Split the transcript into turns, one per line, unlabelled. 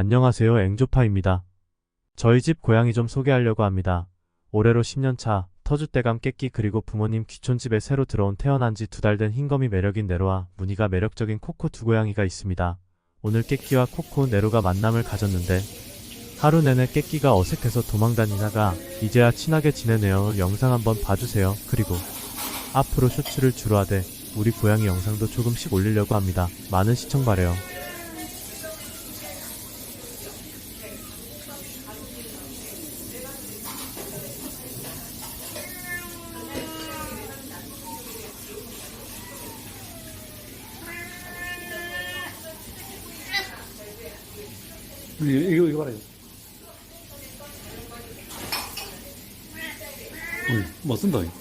안녕하세요. 앵조파입니다. 저희 집 고양이 좀 소개하려고 합니다. 올해로 10년차, 터줏대감 깨끼 그리고 부모님 귀촌집에 새로 들어온 태어난 지 두 달 된 흰검이 매력인 네로와 무늬가 매력적인 코코 두 고양이가 있습니다. 오늘 깨끼와 코코 네로가 만남을 가졌는데 하루 내내 깨끼가 어색해서 도망다니다가 이제야 친하게 지내네요. 영상 한번 봐주세요. 그리고 앞으로 쇼츠를 주로 하되 우리 고양이 영상도 조금씩 올리려고 합니다. 많은 시청 바래요.
예, 이거, 이거 봐라, 이거. 어이, 뭐 쓴다, 이거.